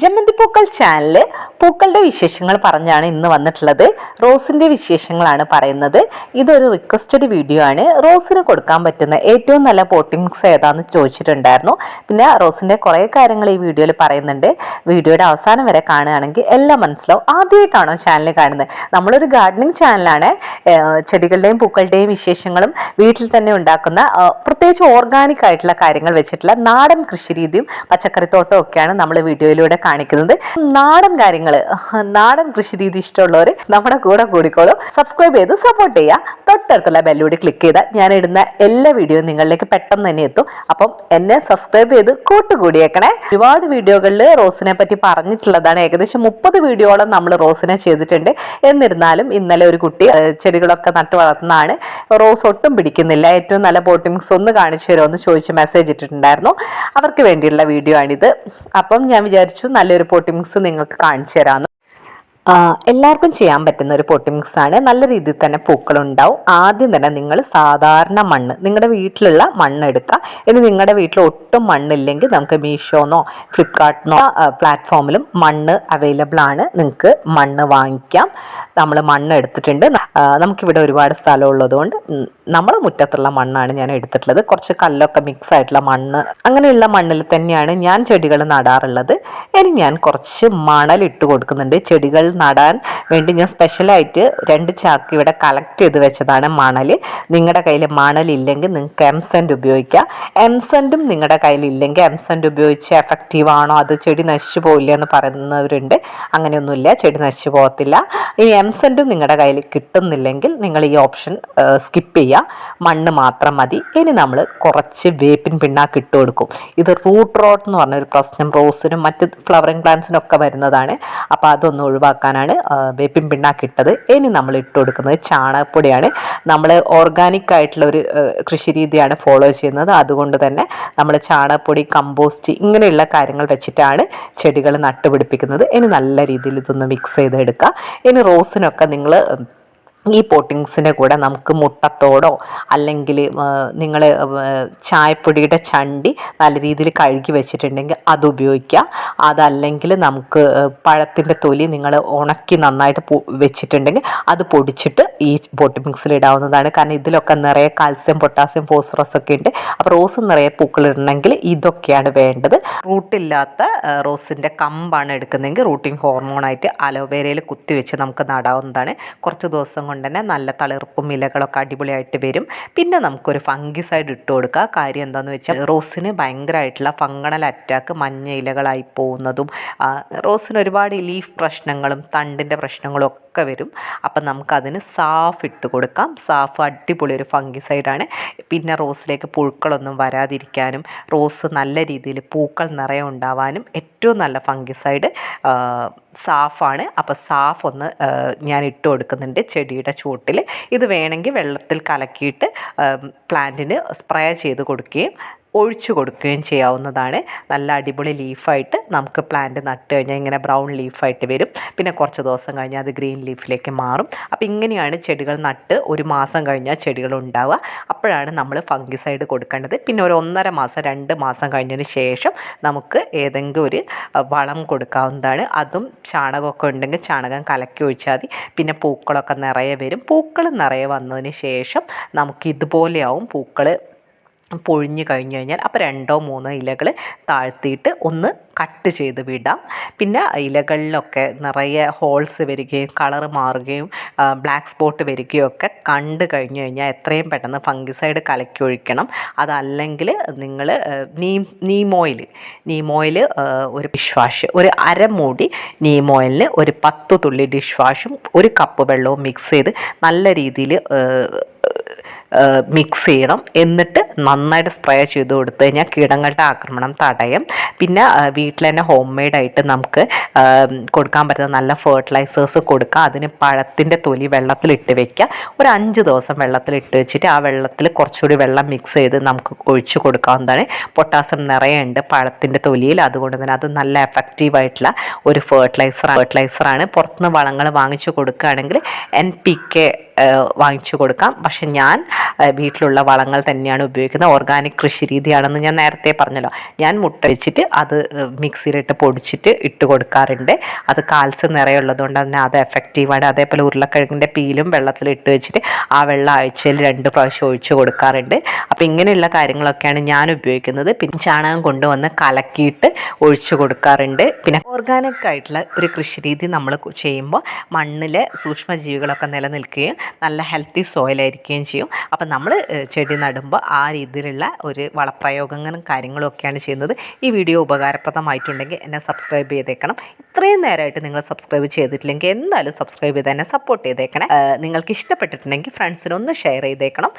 Jamanthi Pookkal channel പൂക്കളുടെ വിശേഷങ്ങൾ പറഞ്ഞാണ് ഇന്ന് വന്നിട്ടുള്ളത്. റോസിന്റെ വിശേഷങ്ങളാണ് പറയുന്നത്. ഇതൊരു റിക്വസ്റ്റഡ് വീഡിയോ ആണ്. റോസിന് കൊടുക്കാൻ പറ്റുന്ന ഏറ്റവും നല്ല പോട്ടിംഗ് മിക്സ് ഏതാന്ന് ചോദിച്ചിട്ടുണ്ടായിരുന്നു. പിന്നെ റോസിന്റെ കുറേ കാര്യങ്ങൾ ഈ വീഡിയോയിൽ പറയുന്നുണ്ട്. വീഡിയോയുടെ അവസാനം വരെ കാണുകയാണെങ്കിൽ എല്ലാം മനസ്സിലാവും. ആദ്യമായിട്ടാണോ ചാനൽ കാണുന്നത്? നമ്മളൊരു ഗാർഡനിങ് ചാനലാണ് ചെടികളുടെയും പൂക്കളുടെയും വിശേഷങ്ങളും വീട്ടിൽ തന്നെ ഉണ്ടാക്കുന്ന പ്രത്യേകിച്ച് ഓർഗാനിക് ആയിട്ടുള്ള കാര്യങ്ങൾ വെച്ചിട്ടുള്ള നാടൻ കൃഷി രീതിയും പച്ചക്കറിത്തോട്ടവും ഒക്കെയാണ് നമ്മൾ വീഡിയോയിലൂടെ കാണിക്കുന്നത്. നാടൻ കാര്യങ്ങൾ നാടൻ കൃഷി രീതി ഇഷ്ടമുള്ളവർ നമ്മുടെ കൂടെ കൂടിക്കോളും. സബ്സ്ക്രൈബ് ചെയ്ത് സപ്പോർട്ട് ചെയ്യുക. തൊട്ടടുത്തുള്ള ബെല്ലൂടി ക്ലിക്ക് ചെയ്താൽ ഞാൻ ഇടുന്ന എല്ലാ വീഡിയോയും നിങ്ങളിലേക്ക് പെട്ടെന്ന് തന്നെ എത്തും. അപ്പം എന്നെ സബ്സ്ക്രൈബ് ചെയ്ത് കൂട്ടുകൂടിയേക്കണേ. ഒരുപാട് വീഡിയോകളിൽ റോസിനെ പറ്റി പറഞ്ഞിട്ടുള്ളതാണ്. ഏകദേശം മുപ്പത് വീഡിയോളം നമ്മൾ റോസിനെ ചെയ്തിട്ടുണ്ട്. എന്നിരുന്നാലും ഇന്നലെ ഒരു കുട്ടി ചെടികളൊക്കെ നട്ടു വളർത്തുന്നതാണ്. റോസ് ഒട്ടും പിടിക്കുന്നില്ല. ഏറ്റവും നല്ല പോട്ടിങ്സ് ഒന്ന് കാണിച്ചു തരുമോ എന്ന് ചോദിച്ച് മെസ്സേജ് ഇട്ടിട്ടുണ്ടായിരുന്നു. അവർക്ക് വേണ്ടിയുള്ള വീഡിയോ ആണിത്. അപ്പം ഞാൻ വിചാരിച്ചു നല്ലൊരു പോട്ടിങ്സ് നിങ്ങൾക്ക് കാണിച്ചു തരാമെന്ന് എല്ലാവർക്കും ചെയ്യാൻ പറ്റുന്ന ഒരു പൊട്ടി മിക്സ് ആണ്. നല്ല രീതിയിൽ തന്നെ പൂക്കൾ ഉണ്ടാവും ആദ്യം തന്നെ നിങ്ങൾ സാധാരണ മണ്ണ് നിങ്ങളുടെ വീട്ടിലുള്ള മണ്ണ് എടുക്കുക. ഇനി നിങ്ങളുടെ വീട്ടിൽ ഒട്ടും മണ്ണില്ലെങ്കിൽ നമുക്ക് മീഷോന്നോ ഫ്ലിപ്കാർട്ടിനോ പ്ലാറ്റ്ഫോമിലും മണ്ണ് അവൈലബിൾ ആണ്. നിങ്ങൾക്ക് മണ്ണ് വാങ്ങിക്കാം. നമ്മൾ മണ്ണ് എടുത്തിട്ടുണ്ട്. നമുക്കിവിടെ ഒരുപാട് സ്ഥലം ഉള്ളതുകൊണ്ട് നമ്മൾ മുറ്റത്തുള്ള മണ്ണാണ് ഞാൻ എടുത്തിട്ടുള്ളത്. കുറച്ച് കല്ലൊക്കെ മിക്സ് ആയിട്ടുള്ള മണ്ണ്. അങ്ങനെയുള്ള മണ്ണിൽ തന്നെയാണ് ഞാൻ ചെടികൾ നടാറുള്ളത്. ഇനി ഞാൻ കുറച്ച് മണൽ ഇട്ട് കൊടുക്കുന്നുണ്ട്. ചെടികൾ നടാൻ വേണ്ടി ഞാൻ സ്പെഷ്യലായിട്ട് രണ്ട് ചാക്ക് ഇവിടെ കളക്ട് ചെയ്ത് വെച്ചതാണ് മണൽ. നിങ്ങളുടെ കയ്യിൽ മണലില്ലെങ്കിൽ നിങ്ങൾക്ക് എംസെന്റ് ഉപയോഗിക്കാം. എംസെന്റും നിങ്ങളുടെ കയ്യിൽ ഇല്ലെങ്കിൽ എംസെന്റ് ഉപയോഗിച്ച് എഫക്റ്റീവ് ആണോ? അത് ചെടി നശിച്ചു പോയില്ല എന്ന് പറയുന്നവരുണ്ട്. അങ്ങനെയൊന്നുമില്ല. ചെടി നശിച്ചു പോകത്തില്ല. ഇനി എം സെന്റും നിങ്ങളുടെ കയ്യിൽ കിട്ടുന്നില്ലെങ്കിൽ നിങ്ങൾ ഈ ഓപ്ഷൻ സ്കിപ്പ് ചെയ്യുക മണ്ണ് മാത്രം മതി. ഇനി നമ്മൾ കുറച്ച് വേപ്പിൻ പിണ്ണാക്ക് ഇട്ട് കൊടുക്കും. ഇത് റൂട്ട് റോട്ട് എന്ന് പറഞ്ഞൊരു പ്രശ്നം റോസിനും മറ്റ് ഫ്ലവറിങ് പ്ലാന്റ്സിനും ഒക്കെ വരുന്നതാണ്. അപ്പോൾ അതൊന്ന് ഒഴിവാക്കാനാണ് വേപ്പിൻ പിണ്ണാക്ക് ഇട്ടത് ഇനി നമ്മൾ ഇട്ട് കൊടുക്കുന്നത് ചാണകപ്പൊടിയാണ്. നമ്മൾ ഓർഗാനിക് ആയിട്ടുള്ള ഒരു കൃഷി രീതിയാണ് ഫോളോ ചെയ്യുന്നത്. അതുകൊണ്ട് തന്നെ നമ്മൾ ചാണകപ്പൊടി കമ്പോസ്റ്റ് ഇങ്ങനെയുള്ള കാര്യങ്ങൾ വെച്ചിട്ടാണ് ചെടികൾ നട്ടുപിടിപ്പിക്കുന്നത്. ഇനി നല്ല രീതിയിൽ ഇതൊന്ന് മിക്സ് ചെയ്തെടുക്കുക ഇനി റോസിനൊക്കെ നിങ്ങൾ ഈ പോട്ടിങ്സിന്റെ കൂടെ നമുക്ക് മുട്ടത്തോടോ അല്ലെങ്കിൽ നിങ്ങൾ ചായപ്പൊടിയുടെ ചണ്ടി നല്ല രീതിയിൽ കഴുകി വെച്ചിട്ടുണ്ടെങ്കിൽ അത് ഉപയോഗിക്കുക അതല്ലെങ്കിൽ നമുക്ക് പഴത്തിന്റെ തൊലി നിങ്ങൾ ഉണക്കി നന്നായിട്ട് വെച്ചിട്ടുണ്ടെങ്കിൽ അത് പൊടിച്ചിട്ട് ഈ പോട്ടി മിക്സിൽ ഇടാവുന്നതാണ്. കാരണം ഇതിലൊക്കെ നിറയെ കാൽസ്യം പൊട്ടാസ്യം ഫോസ്ഫറസ് ഒക്കെ ഉണ്ട്. അപ്പോൾ റോസ് നിറയെ പൂക്കളിടണമെങ്കിൽ ഇതൊക്കെയാണ് വേണ്ടത്. റൂട്ടില്ലാത്ത റോസിന്റെ കമ്പാണ് എടുക്കുന്നതെങ്കിൽ റൂട്ടിങ് ഹോർമോണായിട്ട് അലോവേരയിൽ കുത്തിവെച്ച് നമുക്ക് നടാവുന്നതാണ്. കുറച്ച് ദിവസം കൊണ്ട് തന്നെ നല്ല തളിർപ്പും ഇലകളൊക്കെ അടിപൊളിയായിട്ട് വരും. പിന്നെ നമുക്കൊരു ഫംഗിസൈഡ് ഇട്ട് കൊടുക്കുക കാര്യം എന്താണെന്ന് വെച്ചാൽ റോസിന് ഭയങ്കരമായിട്ടുള്ള ഫംഗണൽ അറ്റാക്ക് മഞ്ഞ ഇലകളായി പോകുന്നതും റോസിന് ഒരുപാട് ലീഫ് പ്രശ്നങ്ങളും തണ്ടിന്റെ പ്രശ്നങ്ങളും ഒക്കെ വരും. അപ്പം നമുക്കതിന് സാഫ് ഇട്ട് കൊടുക്കാം. സാഫ് അടിപൊളി ഒരു ഫംഗിസൈഡാണ്. പിന്നെ റോസിലേക്ക് പുഴുക്കളൊന്നും വരാതിരിക്കാനും റോസ് നല്ല രീതിയിൽ പൂക്കൾ നിറയെ ഉണ്ടാവാനും ഏറ്റവും നല്ല ഫംഗിസൈഡ് സാഫാണ്. അപ്പോൾ സാഫ് ഒന്ന് ഞാൻ ഇട്ട് കൊടുക്കുന്നുണ്ട് ചെടിയുടെ ചുവട്ടിൽ ഇത് വേണമെങ്കിൽ വെള്ളത്തിൽ കലക്കിയിട്ട് പ്ലാന്റിന് സ്പ്രേ ചെയ്ത് കൊടുക്കുകയും ഒഴിച്ചു കൊടുക്കുകയും ചെയ്യാവുന്നതാണ്. നല്ല അടിപൊളി ലീഫായിട്ട് നമുക്ക് പ്ലാന്റ് നട്ട് കഴിഞ്ഞാൽ ഇങ്ങനെ ബ്രൗൺ ലീഫായിട്ട് വരും. പിന്നെ കുറച്ച് ദിവസം കഴിഞ്ഞാൽ അത് ഗ്രീൻ ലീഫിലേക്ക് മാറും. അപ്പോൾ ഇങ്ങനെയാണ് ചെടികൾ നട്ട് ഒരു മാസം കഴിഞ്ഞാൽ ചെടികൾ ഉണ്ടാവുക. അപ്പോഴാണ് നമ്മൾ ഫംഗിസൈഡ് കൊടുക്കേണ്ടത്. പിന്നെ ഒരു ഒന്നര മാസം രണ്ട് മാസം കഴിഞ്ഞതിന് ശേഷം നമുക്ക് ഏതെങ്കിലും ഒരു വളം കൊടുക്കാവുന്നതാണ്. അതും ചാണകമൊക്കെ ഉണ്ടെങ്കിൽ ചാണകം കലക്കി ഒഴിച്ചാൽ മതി. പിന്നെ പൂക്കളൊക്കെ നിറയെ വരും. പൂക്കൾ നിറയെ വന്നതിന് ശേഷം നമുക്ക് ഇതുപോലെയാവും പൂക്കൾ പൊഴിഞ്ഞു കഴിഞ്ഞു കഴിഞ്ഞാൽ അപ്പോൾ രണ്ടോ മൂന്നോ ഇലകൾ താഴ്ത്തിയിട്ട് ഒന്ന് കട്ട് ചെയ്ത് വിടാം. പിന്നെ ഇലകളിലൊക്കെ നിറയെ ഹോൾസ് വരികയും കളർ മാറുകയും ബ്ലാക്ക് സ്പോട്ട് വരികയും ഒക്കെ കണ്ട് കഴിഞ്ഞു കഴിഞ്ഞാൽ എത്രയും പെട്ടെന്ന് ഫംഗിസൈഡ് കലക്കി ഒഴിക്കണം. അതല്ലെങ്കിൽ നിങ്ങൾ നീം നീമോയിൽ നീമോയിൽ ഒരു ഡിഷ് വാഷ് ഒരു അരമൂടി നീമോയിലിന് ഒരു പത്ത് തുള്ളി ഡിഷ് വാഷും ഒരു കപ്പ് വെള്ളവും മിക്സ് ചെയ്ത് നല്ല രീതിയിൽ മിക്സ് ചെയ്യണം. എന്നിട്ട് നന്നായിട്ട് സ്പ്രേ ചെയ്ത് കൊടുത്തു കഴിഞ്ഞാൽ കീടങ്ങളുടെ ആക്രമണം തടയും. പിന്നെ വീട്ടിൽ തന്നെ ഹോം മെയ്ഡായിട്ട് നമുക്ക് കൊടുക്കാൻ പറ്റുന്ന നല്ല ഫെർട്ടിലൈസേഴ്സ് കൊടുക്കുക അതിന് പഴത്തിന്റെ തൊലി വെള്ളത്തിലിട്ട് വെക്കുക. ഒരു അഞ്ച് ദിവസം വെള്ളത്തിലിട്ട് വെച്ചിട്ട് ആ വെള്ളത്തിൽ കുറച്ചുകൂടി വെള്ളം മിക്സ് ചെയ്ത് നമുക്ക് ഒഴിച്ചു കൊടുക്കാവുന്നതാണ്. പൊട്ടാസ്യം നിറയെ ഉണ്ട് പഴത്തിന്റെ തൊലിയിൽ. അതുകൊണ്ട് തന്നെ അത് നല്ല എഫക്റ്റീവായിട്ടുള്ള ഒരു ഫെർട്ടിലൈസർ ഫെർട്ടിലൈസറാണ് പുറത്തുനിന്ന് വളങ്ങൾ വാങ്ങിച്ചു കൊടുക്കുകയാണെങ്കിൽ എൻ പി കെ വാങ്ങിച്ചു കൊടുക്കാം. പക്ഷെ ഞാൻ വീട്ടിലുള്ള വളങ്ങൾ തന്നെയാണ് ഉപയോഗിക്കുന്നത്. ഓർഗാനിക് കൃഷി രീതിയാണെന്ന് ഞാൻ നേരത്തെ പറഞ്ഞല്ലോ. ഞാൻ മുട്ട വെച്ചിട്ട് അത് മിക്സിയിലിട്ട് പൊടിച്ചിട്ട് ഇട്ട് കൊടുക്കാറുണ്ട്. അത് കാൽസ്യം നിറയുള്ളതുകൊണ്ട് തന്നെ അത് എഫക്റ്റീവാണ് അതേപോലെ ഉരുളക്കിഴങ്ങിന്റെ പീലും വെള്ളത്തിൽ ഇട്ട് വെച്ചിട്ട് ആ വെള്ളം ആഴ്ചയിൽ രണ്ട് പ്രാവശ്യം ഒഴിച്ച് കൊടുക്കാറുണ്ട്. അപ്പോൾ ഇങ്ങനെയുള്ള കാര്യങ്ങളൊക്കെയാണ് ഞാൻ ഉപയോഗിക്കുന്നത്. പിന്നെ ചാണകം കൊണ്ടുവന്ന് കലക്കിയിട്ട് ഒഴിച്ചു കൊടുക്കാറുണ്ട്. പിന്നെ ഓർഗാനിക് ആയിട്ടുള്ള ഒരു കൃഷി രീതി നമ്മൾ ചെയ്യുമ്പോൾ മണ്ണിലെ സൂക്ഷ്മജീവികളൊക്കെ നിലനിൽക്കുകയും നല്ല ഹെൽത്തി സോയിലായിരിക്കുകയും ചെയ്യും. അപ്പം നമ്മൾ ചെടി നടുമ്പോൾ ആ രീതിയിലുള്ള ഒരു വളപ്രയോഗങ്ങളും കാര്യങ്ങളും ഒക്കെയാണ് ചെയ്യുന്നത്. ഈ വീഡിയോ ഉപകാരപ്രദമായിട്ടുണ്ടെങ്കിൽ എന്നെ സബ്സ്ക്രൈബ് ചെയ്തേക്കണം. ഇത്രയും നേരമായിട്ട് നിങ്ങൾ സബ്സ്ക്രൈബ് ചെയ്തിട്ടില്ലെങ്കിൽ എന്തായാലും സബ്സ്ക്രൈബ് ചെയ്ത് എന്നെ സപ്പോർട്ട് ചെയ്തേക്കണം. നിങ്ങൾക്ക് ഇഷ്ടപ്പെട്ടിട്ടുണ്ടെങ്കിൽ ഫ്രണ്ട്സിനൊന്ന് ഷെയർ ചെയ്തേക്കണം.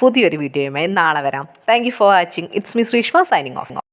പുതിയൊരു വീഡിയോയുമായി നാളെ വരാം. Thank for watching it's me Sreeshma signing off